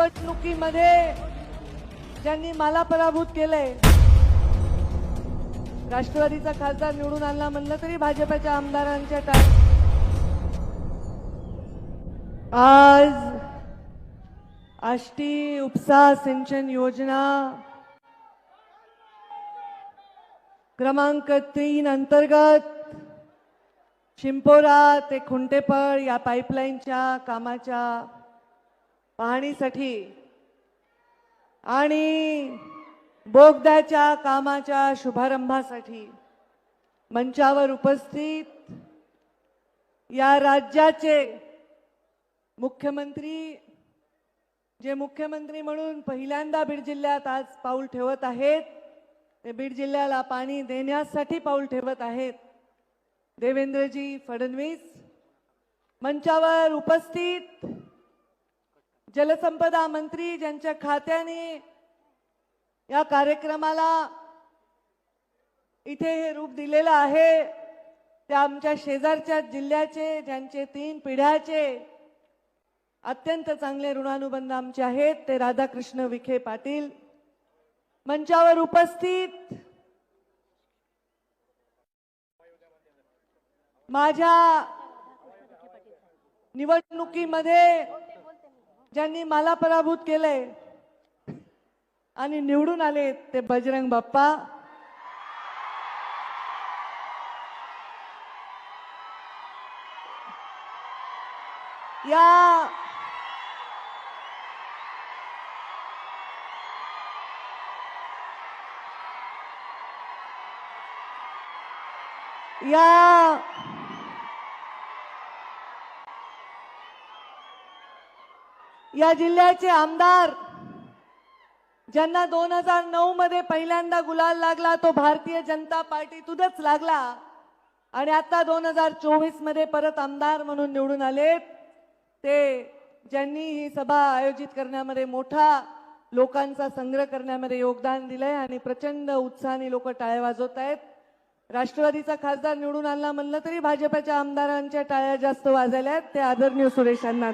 निवडणुकीमध्ये ज्यांनी मला पराभूत केलंय राष्ट्रवादीचा खासदार निवडून आणला म्हणलं तरी भाजपाच्या आमदारांच्या टा आज आष्टी उपसा सिंचन योजना क्रमांक तीन अंतर्गत शिंपोरा ते खुंटेपळ या पाईपलाईनच्या कामाच्या पाहणीसाठी. आणि बोगद्याच्या कामाच्या शुभारंभासाठी मंचावर उपस्थित या राज्याचे मुख्यमंत्री जे मुख्यमंत्री म्हणून पहिल्यांदा बीड जिल्ह्यात आज पाऊल ठेवत आहेत ते बीड जिल्ह्याला पाणी देण्यासाठी पाऊल ठेवत आहेत. देवेंद्रजी फडणवीस मंचावर उपस्थित जलसंपदा मंत्री ज्यांच्या खात्याने या कार्यक्रमाला इथे हे रूप दिलेलं आहे त्या आमच्या शेजारच्या जिल्ह्याचे ज्यांचे तीन पिढ्याचे अत्यंत चांगले ऋणानुबंध आमचे आहेत ते राधाकृष्ण विखे पाटील मंचावर उपस्थित. माझ्या निवडणुकीमध्ये ज्यांनी मला पराभूत केलंय आणि निवडून आले ते बजरंग बाप्पा. या. या. या जिल्ह्याचे आमदार ज्यांना दोन हजार नऊ मध्ये पहिल्यांदा गुलाल लागला तो भारतीय जनता पार्टीतूनच लागला. आणि आता दोन हजार चोवीसमध्ये परत आमदार म्हणून निवडून आलेत. ते ज्यांनी ही सभा आयोजित करण्यामध्ये मोठा लोकांचा संग्रह करण्यामध्ये योगदान दिलंय आणि प्रचंड उत्साहाने लोक टाळ्या वाजवत आहेत. राष्ट्रवादीचा खासदार निवडून आणला म्हणलं तरी भाजपाच्या आमदारांच्या टाळ्या जास्त वाजल्या आहेत. ते आदरणीय सुरेश अण्णा